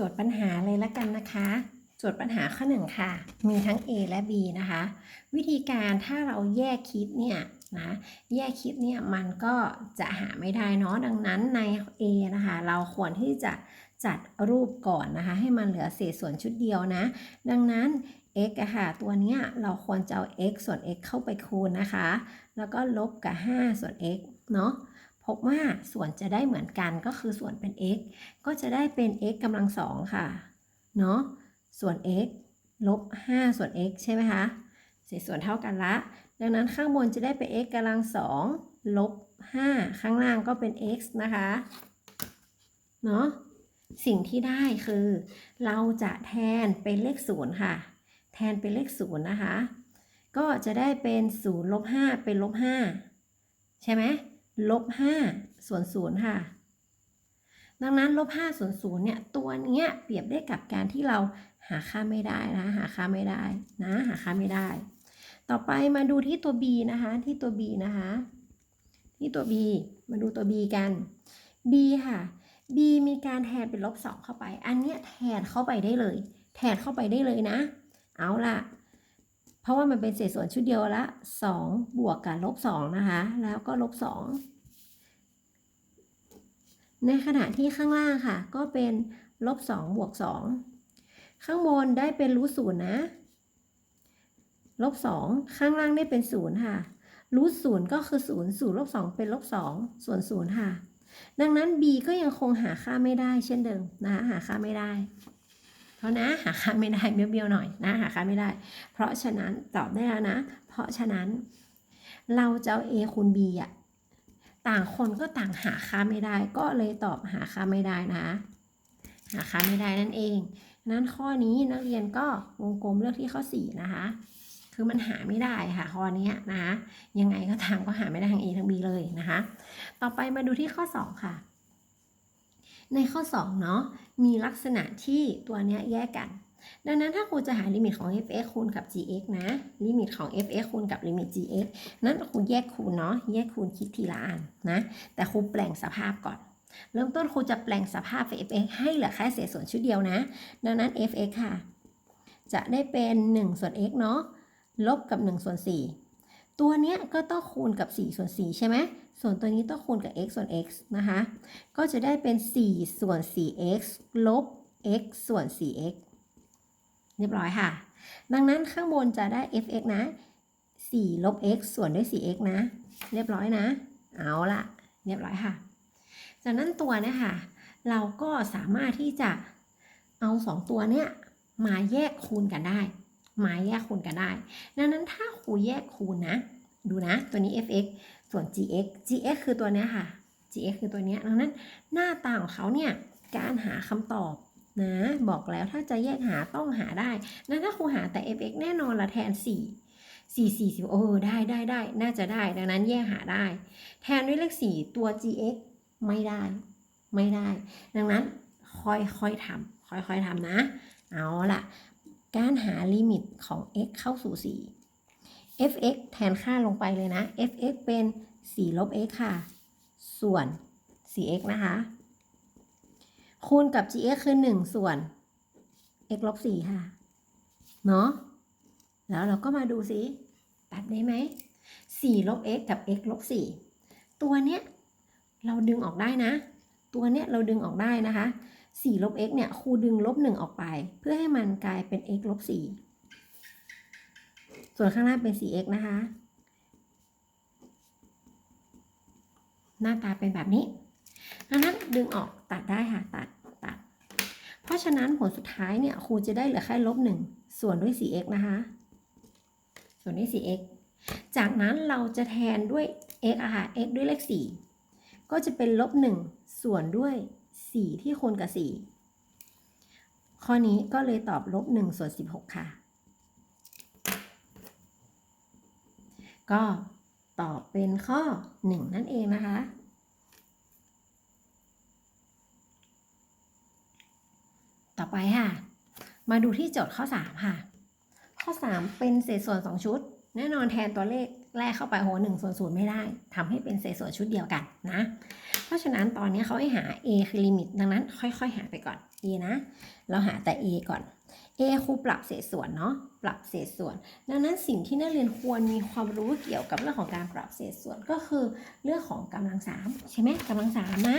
จทย์ปัญหาเลยละกันนะคะ โจทย์ปัญหาข้อหนึ่งค่ะ มีทั้ง A และ B นะคะ วิธีการถ้าเราแยกคิดเนี่ยนะแยกคิดเนี่ยมันก็จะหาไม่ได้เนาะดังนั้นใน A นะคะเราควรที่จะจัดรูปก่อนนะคะให้มันเหลือเศษส่วนชุดเดียวนะ ดังนั้น x อะค่ะตัวเนี้ยเราควรจะเอา x ส่วน x เข้าไปคูณนะคะ แล้วก็ลบกับ 5 ส่วน x เนาะ พบว่าส่วนจะได้เหมือนกันก็คือส่วนเป็น x ก็จะได้เป็น x กำลังสองค่ะ เนาะส่วน x ลบ 5 ส่วน x ใช่ไหมคะเศษส่วนเท่ากันละ ดังนั้นข้างบนจะได้เป็น x กำลังสองลบ 5 ข้างล่างก็เป็น x นะคะ เนาะสิ่งที่ได้คือ เราจะแทนเป็นเลขศูนย์ค่ะ แทนเป็นเลขศูนย์นะคะ ก็จะได้เป็น0ลบ5เป็นลบ5ใช่ไหม ลบ5ส่วน0ค่ะ ดังนั้นลบ5ส่วน0เนี่ยตัวเนี้ยเปรียบได้กับการที่เราหาค่าไม่ได้นะหาค่าไม่ได้นะหาค่าไม่ได้ ต่อไปมาดูที่ตัว b นะคะที่ตัว b นะคะที่ตัว b มาดูตัว b กัน b ค่ะ b มีการแทนเป็นลบ2เข้าไป อันเนี้ยแทนเข้าไปได้เลย แทนเข้าไปได้เลยนะ เอาล่ะ เพราะว่ามันเป็นเศษส่วนชุดเดียวละ 2 บวกกับลบ2นะคะ แล้วก็ลบ2ในขณะที่ข้างล่างค่ะ ก็เป็นลบ2บวก2ข้างบนได้เป็นรูทศูนย์นะ ลบ2ข้างล่างได้เป็น0ค่ะ รูทศูนย์ก็คือ0 0ลบ2เป็นลบ2ส่วน0ค่ะ ดังนั้น b ก็ยังคงหาค่าไม่ได้เช่นเดิมนะคะหาค่าไม่ได้ เพราะนะหาค่าไม่ได้เบี้ยวๆหน่อยนะหาค่าไม่ได้ เพราะฉะนั้นตอบได้แล้วนะ เพราะฉะนั้น เราจะเอา a คูณ b อะต่างคนก็ต่างหาค่าไม่ได้ ก็เลยตอบหาค่าไม่ได้นะคะหาค่าไม่ได้นั่นเอง นั้นข้อนี้นักเรียนก็วงกลมเลือกที่ข้อ 4 นะคะ คือมันหาไม่ได้ค่ะข้อนี้นะคะ ยังไงก็ตามก็หาไม่ได้ทั้ง A ทั้ง B เลยนะคะ ต่อไปมาดูที่ข้อ 2 ค่ะ ในข้อ2เนาะมีลักษณะที่ตัวเนี้ยแยกกัน ดังนั้นถ้าครูจะหาลิมิตของ f(x) คูณกับ gx นะ ลิมิตของ f(x) คูณกับลิมิต gx นั้นครูแยกคูณเนาะแยกคูณคิดทีละอันนะ แต่ครูแปลงสภาพก่อน เริ่มต้นครูจะแปลงสภาพ f(x) ให้เหลือแค่เศษส่วนชุดเดียวนะ ดังนั้น f(x) ค่ะ จะได้เป็น 1 ส่วน x เนาะลบกับ1ส่วน4ตัวเนี้ยก็ต้องคูณกับ4ส่วน4ใช่ไหม ส่วนตัวนี้ต้องคูณกับ x ส่วน x นะคะ ก็จะได้เป็น 4 ส่วน 4x ลบ x ส่วน 4x เรียบร้อยค่ะ ดังนั้นข้างบนจะได้ fx นะ 4 ลบ x ส่วนด้วย 4x นะ เรียบร้อยนะ เอาละเรียบร้อยค่ะ จากนั้นตัวเนะคะเราก็สามารถที่จะเอา 2 ตัวเนี้ยมาแยกคูณกันได้ มาแยกคูณกันได้ ดังนั้นถ้าครูแยกคูณนะ ดูนะ ตัวนี้ fx ส่วน gx gx คือตัวเนี้ยค่ะ gx คือตัวเนี้ยดังนั้นหน้าตาของเขาเนี่ยการหาคำตอบนะบอกแล้วถ้าจะแยกหาต้องหาได้นั้นถ้าครูหาแต่ fx แน่นอนละแทน 4 4 4 0เออได้ได้ได้น่าจะได้ ดังนั้นแยกหาได้ แทนด้วยเลข 4 ตัว gx ไม่ได้ ไม่ได้ ดังนั้นค่อยค่อยทำค่อยค่อยทำนะ เอาล่ะ การหาลิมิตของ x เข้าสู่ 4 fx แทนค่าลงไปเลยนะ fx เป็น4ลบ x ค่ะ ส่วน 4x นะคะ คูณกับ gx คือ 1 ส่วน x ลบ 4 ค่ะ เนาะแล้วเราก็มาดูสิตัดได้ไหม4ลบ x กับ x ลบ 4 ตัวเนี้ยเราดึงออกได้นะ ตัวเนี้ยเราดึงออกได้นะคะ4ลบ x เนี่ยครูดึงลบ 1 ออกไป เพื่อให้มันกลายเป็น x ลบ 4 ส่วนข้างล่างเป็น 4x นะคะ หน้าตาเป็นแบบนี้ดังนั้นดึงออกตัดได้ค่ะตัดตัด เพราะฉะนั้นผลสุดท้ายเนี่ยครูจะได้เหลือแค่ลบ1ส่วนด้วย 4x นะคะ ส่วนด้วย 4x จากนั้นเราจะแทนด้วย x อะค่ะ x ด้วยเลข 4 ก็จะเป็นลบ1ส่วนด้วย 4 ที่คูณกับ 4 ข้อนี้ก็เลยตอบลบ1ส่วน16 ค่ะ ก็ตอบเป็นข้อ 1 นั่นเองนะคะ ต่อไปค่ะ มาดูที่โจทย์ข้อ 3 ค่ะ ข้อ 3 เป็นเศษส่วน 2 ชุด แน่นอนแทนตัวเลขแรกเข้าไปโห1ส่วน0ไม่ได้ทำให้เป็นเศษส่วนชุดเดียวกันนะ เพราะฉะนั้นตอนนี้เขาให้หา a คือลิมิต ดังนั้นค่อย ๆ หาไปก่อน a นะ เราหาแต่ a ก่อน a ครูปรับเศษส่วนเนาะปรับเศษส่วน ดังนั้นสิ่งที่นักเรียนควรมีความรู้เกี่ยวกับเรื่องของการปรับเศษส่วนก็คือเรื่องของกำลังสามใช่ไหมกำลังสามนะ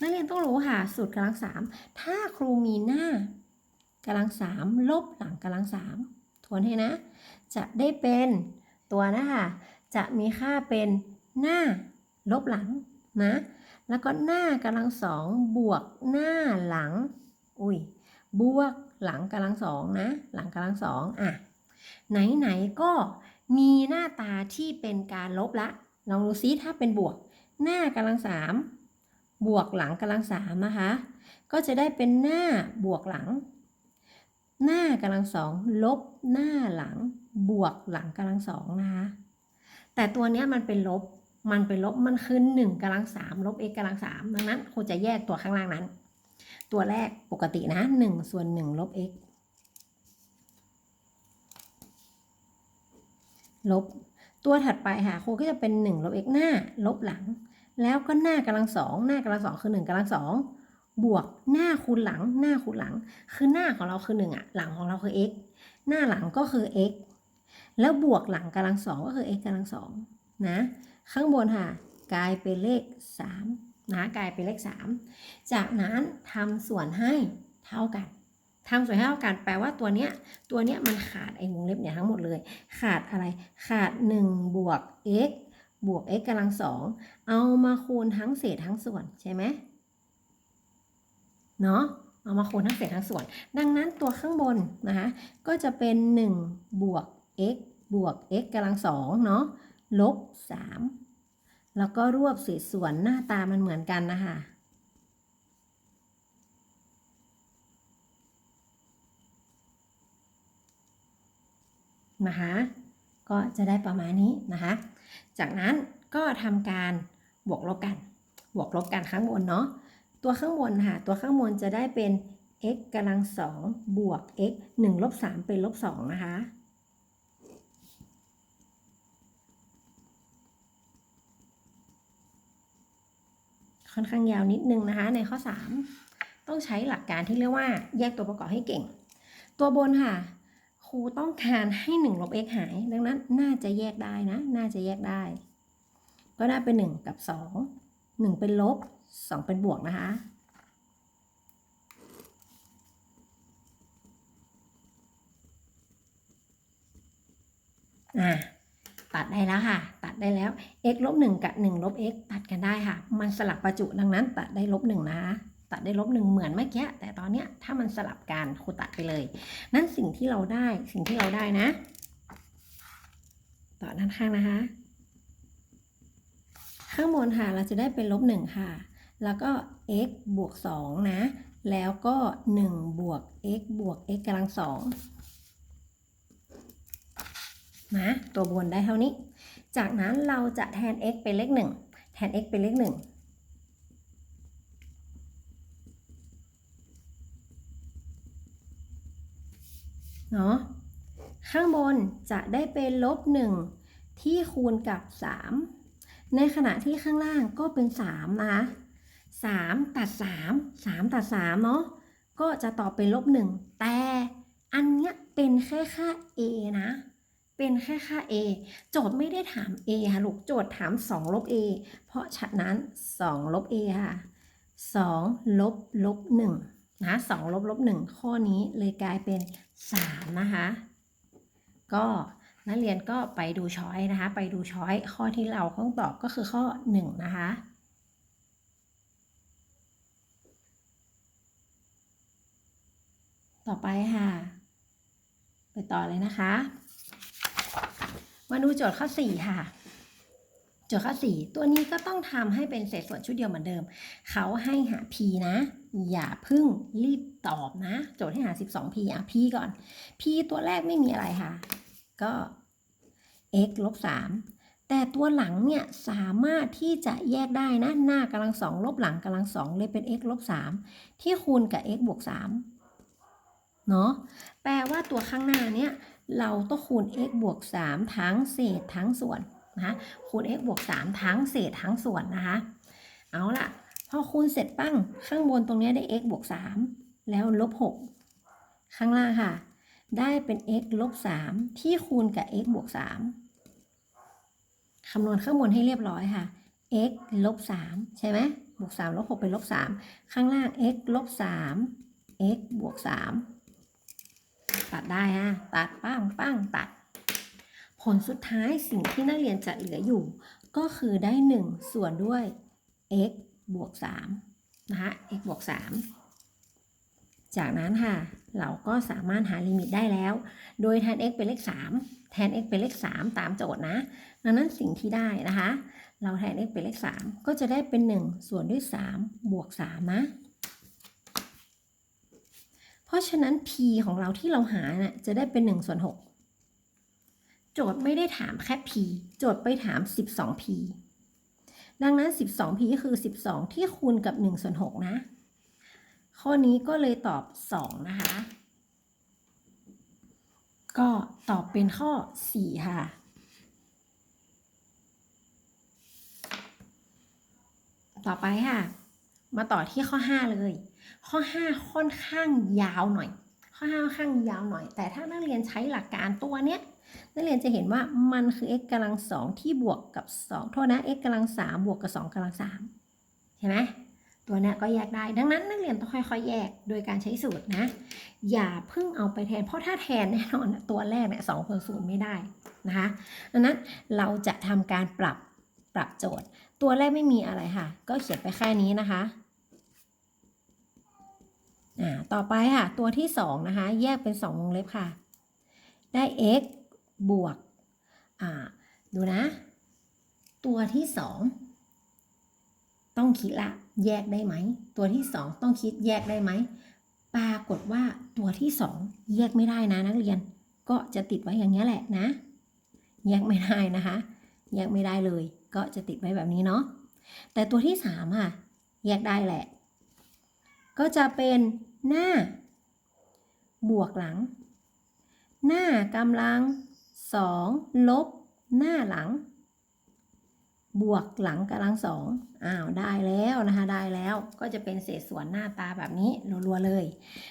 นักเรียนต้องรู้ค่ะสูตรกำลังสามถ้าครูมีหน้ากำลังสามลบหลังกำลังสามทวนให้นะ จะได้เป็นตัวนะคะจะมีค่าเป็นหน้าลบหลังนะแล้วก็หน้ากำลังสองบวกหน้าหลัง อุ้ยบวก หลังกำลังสองนะ หลังกำลังสองอะไหนๆก็มีหน้าตาที่เป็นการลบละลองดูซิถ้าเป็นบวก หน้ากำลังสามบวกหลังกำลังสามนะคะ ก็จะได้เป็นหน้าบวกหลัง หน้ากำลังสองลบหน้าหลัง บวกหลังกำลังสองนะคะแต่ตัวเนี้ยมันเป็นลบมันเป็นลบมันคือหนึ่งกำลังสามลบ x กำลังสามดังนั้นครูจะแยกตัวข้างล่างนั้น ตัวแรกปกตินะหนึ่งส่วนหนึ่งลบ x ลบ ตัวถัดไปค่ะครูก็จะเป็นหนึ่งลบ x หน้า ลบหลัง แล้วก็หน้ากำลังสองหน้ากำลังสองคือหนึ่งกำลังสองบวกหน้าคูณหลัง หน้าคูณหลัง คือหน้าของเราคือหนึ่งอะหลังของเราคือ x หน้าหลังก็คือ x แล้วบวกหลังกำลังสองก็คือ x กำลังสองนะ ข้างบนค่ะ กลายเป็นเลข 3 นะกลายเป็นเลข 3 จากนั้นทำส่วนให้เท่ากันทำส่วนให้เท่ากันแปลว่าตัวเนี้ยตัวเนี้ยมันขาดไอ้วงเล็บเนี่ยทั้งหมดเลย ขาดอะไรขาด1บวก x บวก x กำลังสองเอามาคูณทั้งเศษทั้งส่วนใช่ไหมเนาะเอามาคูณทั้งเศษทั้งส่วน ดังนั้นตัวข้างบนนะคะก็จะเป็น 1 บวก x บวก x กำลังสองเนาะลบ3 แล้วก็รวบเศษส่วนหน้าตามันเหมือนกันนะคะนะคะ ก็จะได้ประมาณนี้นะคะ จากนั้นก็ทำการบวกลบกัน บวกลบกันข้างบนเนาะ ตัวข้างบนค่ะ ตัวข้างบนจะได้เป็น x กำลังสองบวก x 1ลบ3เป็นลบ2นะคะ ค่อนข้างยาวนิดนึงนะคะ ในข้อ 3 ต้องใช้หลักการที่เรียกว่าแยกตัวประกอบให้เก่ง ตัวบนค่ะ ครูต้องการให้1ลบ x หาย ดังนั้นน่าจะแยกได้นะ น่าจะแยกได้ ก็ได้เป็น 1 กับ 2 1 เป็นลบ 2 เป็นบวกนะคะ อ่า ตัดได้แล้วค่ะ ตัดได้แล้ว x ลบ1กับ1ลบ x ตัดกันได้ค่ะ มันสลับประจุดังนั้น ตัดได้ลบ1นะคะตัดได้ลบหนึ่งเหมือนเมื่อกี้ แต่ตอนเนี้ยถ้ามันสลับกันครูตัดไปเลย นั่นสิ่งที่เราได้ สิ่งที่เราได้นะ ต่อด้านข้างนะคะ ข้างบนค่ะ เราจะได้เป็นลบหนึ่งค่ะ แล้วก็ x บวกสองนะ แล้วก็หนึ่งบวก x บวก x กำลังสอง นะตัวบนได้เท่านี้ จากนั้นเราจะแทน x เป็นเลขหนึ่งแทน x เป็นเลขหนึ่งเนาะข้างบนจะได้เป็นลบหนึ่งที่คูณกับ 3 ในขณะที่ข้างล่างก็เป็น 3 นะคะ 3 ตัด 3 3 ตัด 3 เนาะ ก็จะตอบเป็นลบหนึ่งแต่อันเนี้ยเป็นแค่ค่า a นะ เป็นแค่ค่า a โจทย์ไม่ได้ถาม a ค่ะลูกโจทย์ถาม 2 ลบ a เพราะฉะนั้น 2 ลบ a ค่ะ 2 ลบลบ1นะ2ลบลบ1ข้อนี้เลยกลายเป็น 3 นะคะ ก็นักเรียนก็ไปดูช้อยนะคะ ไปดูช้อยข้อที่เราต้องตอบก็คือข้อ 1 นะคะต่อไปค่ะ ไปต่อเลยนะคะ มาดูโจทย์ข้อ4ค่ะ โจทย์ข้อ4ตัวนี้ก็ต้องทำให้เป็นเศษส่วนชุดเดียวเหมือนเดิม เขาให้หา p นะ อย่าเพึ่งรีบตอบนะ โจทย์ให้หา 12p อะ p ก่อน p ตัวแรกไม่มีอะไรค่ะ ก็ x ลบ3แต่ตัวหลังเนี่ยสามารถที่จะแยกได้นะ หน้ากำลังสองลบหลังกำลังสองเลยเป็น x ลบ3ที่คูณกับ x บวก3เนาะแปลว่าตัวข้างหน้าเนี่ย เราต้องคูณ x บวก 3 ทั้งเศษทั้งส่วนนะคะคูณ x บวก 3 ทั้งเศษทั้งส่วนนะคะเอาล่ะพอคูณเสร็จปั้งข้างบนตรงนี้ได้ x บวก 3 แล้วลบ 6 ข้างล่างค่ะ ได้เป็น x ลบ 3 ที่คูณกับ x บวก 3 คำนวณข้างบนให้เรียบร้อยค่ะ x ลบ 3 ใช่ไหมบวก 3 ลบ 6 เป็นลบ 3 ข้างล่าง x ลบ 3 x บวก 3 ตัดได้ฮะ ตัดปั้งปั้งตัด ผลสุดท้ายสิ่งที่นักเรียนจะเหลืออยู่ ก็คือได้ 1 ส่วนด้วย x บวก3นะคะ x บวก3จากนั้นค่ะ เราก็สามารถหาลิมิตได้แล้ว โดยแทน x เป็นเลข 3 แทน x เป็นเลข 3 ตามโจทย์นะ ดังนั้นสิ่งที่ได้นะคะ เราแทน x เป็นเลข 3 ก็จะได้เป็น 1 ส่วนด้วย 3 บวก 3 นะ เพราะฉะนั้น p ของเราที่เราหาน่ะจะได้เป็น1ส่วน6โจทย์ไม่ได้ถามแค่ p โจทย์ไปถาม 12p ดังนั้น 12p ก็คือ 12 ที่คูณกับ1ส่วน6นะ ข้อนี้ก็เลยตอบ 2 นะคะ ก็ตอบเป็นข้อ 4 ค่ะต่อไปค่ะ มาต่อที่ข้อ 5 เลย ข้อ 5 ค่อนข้างยาวหน่อย ข้อ5ค่อนข้างยาวหน่อย แต่ถ้านักเรียนใช้หลักการตัวเนี้ยนักเรียนจะเห็นว่ามันคือ x กำลังสองที่บวกกับ 2 โทษนะ x กำลัง3บวกกับ 2กำลัง3เห็นไหมตัวเนี้ยก็แยกได้ ดังนั้นนักเรียนต้องค่อยๆ แยกโดยการใช้สูตรนะ อย่าเพิ่งเอาไปแทน เพราะถ้าแทนแน่นอนตัวแรกเนี่ยสองคูณศูนย์ไม่ได้นะคะ ดังนั้นเราจะทำการปรับปรับโจทย์ ตัวแรกไม่มีอะไรค่ะ ก็เขียนไปแค่นี้นะคะ ต่อไปค่ะ ตัวที่สองนะคะ แยกเป็นสองวงเล็บค่ะ ได้ x บวกดูนะ ตัวที่สองต้องคิดละแยกได้ไหม ตัวที่สองต้องคิดแยกได้ไหม ปรากฏว่าตัวที่สองแยกไม่ได้นะนักเรียน ก็จะติดไว้อย่างนี้แหละนะ แยกไม่ได้นะคะ แยกไม่ได้เลย ก็จะติดไว้แบบนี้เนาะ แต่ตัวที่สามค่ะ แยกได้แหละก็จะเป็น หน้า บวกหลัง หน้ากำลังสองลบ หน้าหลัง บวกหลังกำลังสองอ้าวได้แล้วนะคะได้แล้วก็จะเป็นเศษส่วนหน้าตาแบบนี้รัวๆเลย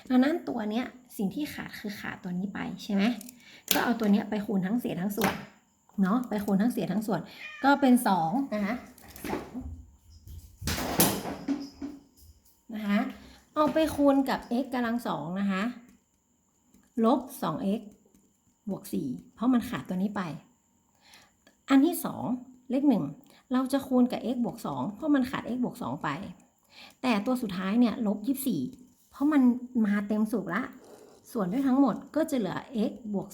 ดังนั้นตัวเนี้ยสิ่งที่ขาดคือขาดตัวนี้ไปใช่ไหมก็เอาตัวเนี้ยไปคูณทั้งเศษทั้งส่วนเนาะไปคูณทั้งเศษทั้งส่วน ก็เป็นสองนะคะสอง เอาไปคูณกับ x กำลังสองนะคะ ลบ 2x บวก 4 เพราะมันขาดตัวนี้ไป อันที่ 2 เลข 1 เราจะคูณกับ x บวก 2 เพราะมันขาด x บวก 2 ไป แต่ตัวสุดท้ายเนี่ยลบ 24 เพราะมันมาเต็มสูบละ ส่วนด้วยทั้งหมดก็จะเหลือ x บวก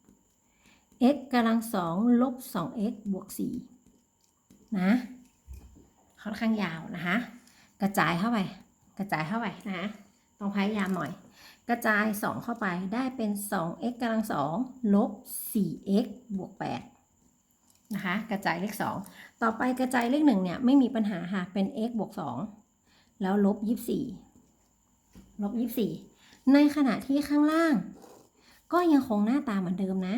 2 x กำลัง2ลบ 2x บวก 4 นะ ค่อนข้างยาวนะคะ กระจายเข้าไป กระจายเข้าไปนะต้องพยายามหน่อย กระจาย 2 เข้าไปได้เป็น 2x กำลัง2ลบ 4x บวก8นะคะ กระจายเลข 2 ต่อไปกระจายเลข1เนี่ยไม่มีปัญหาค่ะ เป็น x บวก 2 แล้วลบ 24 ลบ 24 ในขณะที่ข้างล่าง ก็ยังคงหน้าตาเหมือนเดิมนะ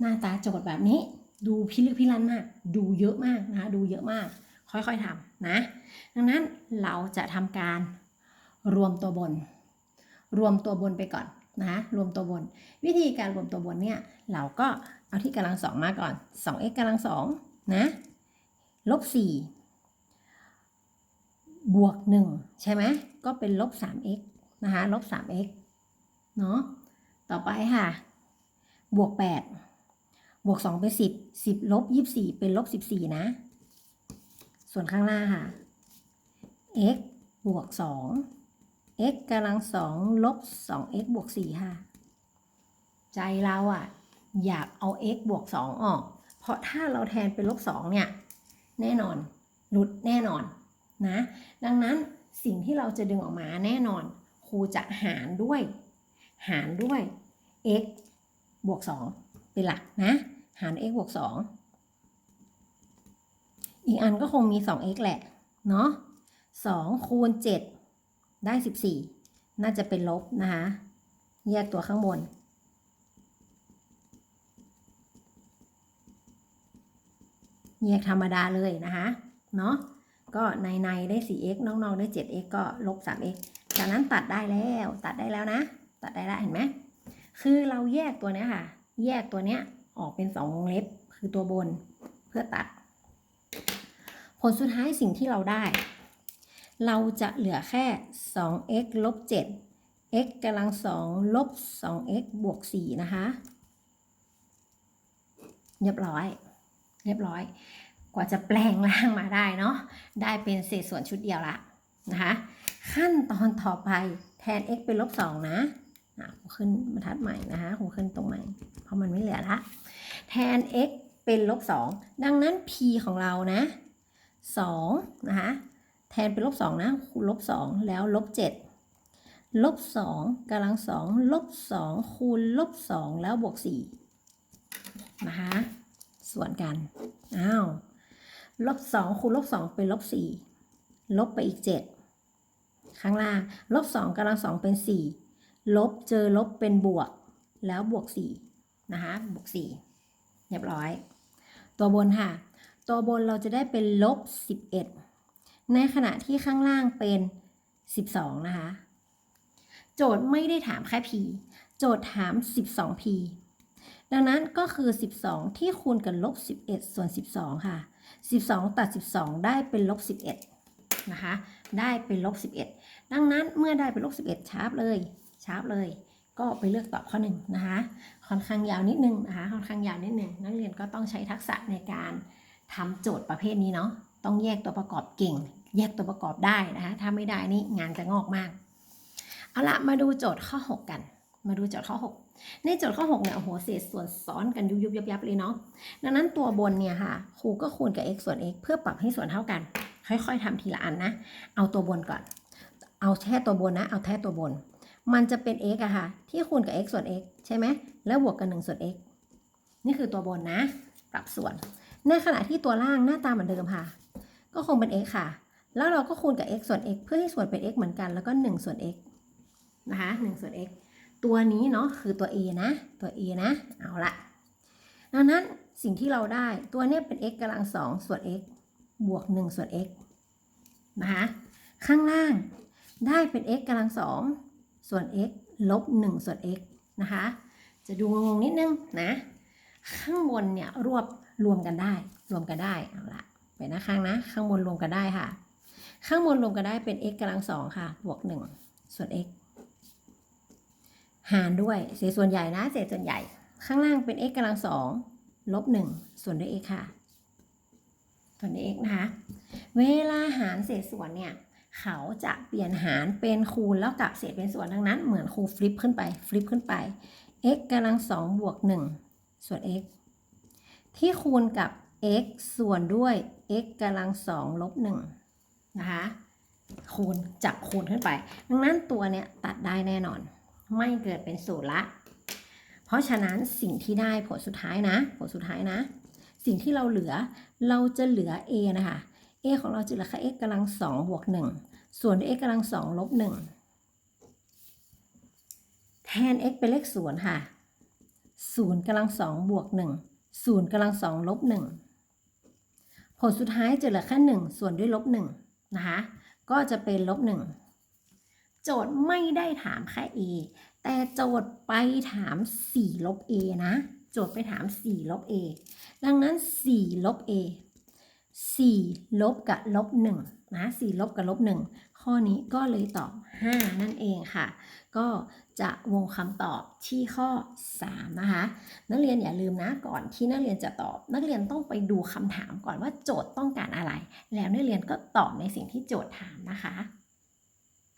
หน้าตาโจทย์แบบนี้ ดูพิลึกพิลั่นมาก ดูเยอะมากนะคะดูเยอะมาก ค่อยๆทำนะ ดังนั้นเราจะทำการรวมตัวบน รวมตัวบนไปก่อนนะคะรวมตัวบน วิธีการรวมตัวบนเนี่ยเราก็เอาที่กำลังสองมาก่อน 2x กำลังสองนะลบ4บวก 1 ใช่ไหมก็เป็นลบ 3x นะคะลบ 3x เนาะต่อไปค่ะ บวก 8 บวก2เป็น10 10ลบ24เป็นลบ14นะ ส่วนข้างล่างค่ะ x บวก2 x กำลัง2ลบ 2x บวก4ค่ะ ใจเราอะอยากเอา x บวก2ออก เพราะถ้าเราแทนเป็นลบ2เนี่ย แน่นอนหลุดแน่นอนนะ ดังนั้นสิ่งที่เราจะดึงออกมาแน่นอน ครูจะหารด้วย หารด้วย x บวก2 เป็นหลักนะ หาร x บวก 2 อีกอันก็คงมี 2x แหละ เนาะ2คูณ 7 ได้ 14 น่าจะเป็นลบนะคะ แยกตัวข้างบน แยกธรรมดาเลยนะคะ เนาะก็ในในได้ 4x นอกๆได้ 7x ก็ลบ 3x จากนั้นตัดได้แล้ว ตัดได้แล้วนะ ตัดได้แล้วเห็นไหม คือเราแยกตัวเนี้ยค่ะ แยกตัวเนี้ยออกเป็น2วงเล็บคือตัวบนเพื่อตัด ผลสุดท้ายสิ่งที่เราได้ เราจะเหลือแค่ 2x ลบ 7 x กำลัง 2 ลบ 2x บวก 4 นะคะ เรียบร้อย เรียบร้อย กว่าจะแปลงร่างมาได้เนาะ ได้เป็นเศษส่วนชุดเดียวละนะคะ ขั้นตอนต่อไปแทน x เป็นลบ 2 นะ ครูขึ้นบรรทัดใหม่นะคะครูขึ้นตรงใหม่ เพราะมันไม่เหลือละแทน x เป็นลบ2ดังนั้น p ของเรานะ2นะคะแทนเป็นลบ2นะคูณลบ2แล้วลบ7ลบ2กำลัง2ลบ2คูณลบ2แล้วบวก4นะคะส่วนกันอ้าวลบ2คูณลบ2เป็นลบ4ลบไปอีก 7 ข้างล่างลบ2กำลัง2เป็น 4 ลบเจอลบเป็นบวก แล้วบวก4นะคะบวก4เรียบร้อย ตัวบนค่ะ ตัวบนเราจะได้เป็นลบ 11 ในขณะที่ข้างล่างเป็น 12 นะคะ โจทย์ไม่ได้ถามแค่ p โจทย์ถาม 12p ดังนั้นก็คือ 12 ที่คูณกับลบ 11 ส่วน 12 ค่ะ 12 ตัด 12 ได้เป็นลบ 11 นะคะ ได้เป็นลบ 11 ดังนั้นเมื่อได้เป็นลบ 11 ชาร์ปเลย ช้าเลย ก็ไปเลือกตอบข้อหนึ่งนะคะค่อนข้างยาวนิดนึงนะคะค่อนข้างยาวนิดนึงนักเรียนก็ต้องใช้ทักษะในการทำโจทย์ประเภทนี้เนาะต้องแยกตัวประกอบเก่ง แยกตัวประกอบได้นะคะถ้าไม่ได้นี่งานจะงอกมากเอาละมาดูโจทย์ข้อ 6 กัน มาดูโจทย์ข้อ 6 ในโจทย์ข้อ 6 เนี่ยโอ้โหเศษส่วนซ้อนกันยุบยุบยับยับเลยเนาะดังนั้นตัวบนเนี่ยค่ะครูก็คูณกับ x ส่วน x เพื่อปรับให้ส่วนเท่ากัน ค่อยๆทำทีละอันนะ เอาตัวบนก่อน เอาแค่ตัวบนนะ เอาแค่ตัวบน มันจะเป็น x อะค่ะ ที่คูณกับ x ส่วน x ใช่ไหม แล้วบวกกัน1ส่วน x นี่คือตัวบนนะ ปรับส่วน ในขณะที่ตัวล่างหน้าตาเหมือนเดิมค่ะ ก็คงเป็น x ค่ะ แล้วเราก็คูณกับ x ส่วน x เพื่อให้ส่วนเป็น x เหมือนกัน แล้วก็ 1 ส่วน x นะคะ1ส่วน x ตัวนี้เนาะคือตัว a นะ ตัว a นะ เอาละดังนั้นสิ่งที่เราได้ตัวนี้เป็น x กำลัง2ส่วน x บวก 1 ส่วน x นะคะ ข้างล่างได้เป็น x กำลัง2 ส่วน x ลบ1ส่วน x นะคะ จะดูงงๆนิดนึงนะ ข้างบนเนี่ยรวบรวมกันได้ รวมกันได้เอาละไปนะข้างนะ ข้างบนรวมกันได้ค่ะ ข้างบนรวมกันได้เป็น x กำลัง2ค่ะ บวก 1 ส่วน x หารด้วยเศษส่วนใหญ่นะเศษส่วนใหญ่ ข้างล่างเป็น x กำลังสองลบ 1 ส่วนด้วย x ค่ะ ส่วนด้วย x นะคะ เวลาหารเศษส่วนเนี่ย เขาจะเปลี่ยนหารเป็นคูณแล้วกลับเศษเป็นส่วนดังนั้น เหมือนครูฟลิปขึ้นไปฟลิปขึ้นไป x กำลังสองบวก1ส่วน x ที่คูณกับ x ส่วนด้วย x กำลังสองลบ1นะคะคูณจับคูณขึ้นไป ดังนั้นตัวเนี้ยตัดได้แน่นอน ไม่เกิดเป็นศูนย์ละ เพราะฉะนั้นสิ่งที่ได้ผลสุดท้ายนะ ผลสุดท้ายนะ สิ่งที่เราเหลือเราจะเหลือ a นะคะ a ของเราจะเหลือแค่ x กำลัง2บวก1ส่วนด้วย x กำลัง2ลบ1แทน x เป็นเลขศูนย์ค่ะ0กำลัง2บวก1 0กำลัง2ลบ1ผลสุดท้ายจะเหลือแค่1ส่วนด้วยลบ1นะคะก็จะเป็นลบ1โจทย์ไม่ได้ถามค่า a แต่โจทย์ไปถาม4ลบ a นะ โจทย์ไปถาม4ลบ a ดังนั้น4ลบ a 4 ลบกับลบ1นะ4ลบกับลบ1ข้อนี้ก็เลยตอบ 5 นั่นเองค่ะ ก็จะวงคำตอบที่ข้อ 3 นะคะ นักเรียนอย่าลืมนะก่อนที่นักเรียนจะตอบ นักเรียนต้องไปดูคำถามก่อนว่าโจทย์ต้องการอะไร แล้วนักเรียนก็ตอบในสิ่งที่โจทย์ถามนะคะ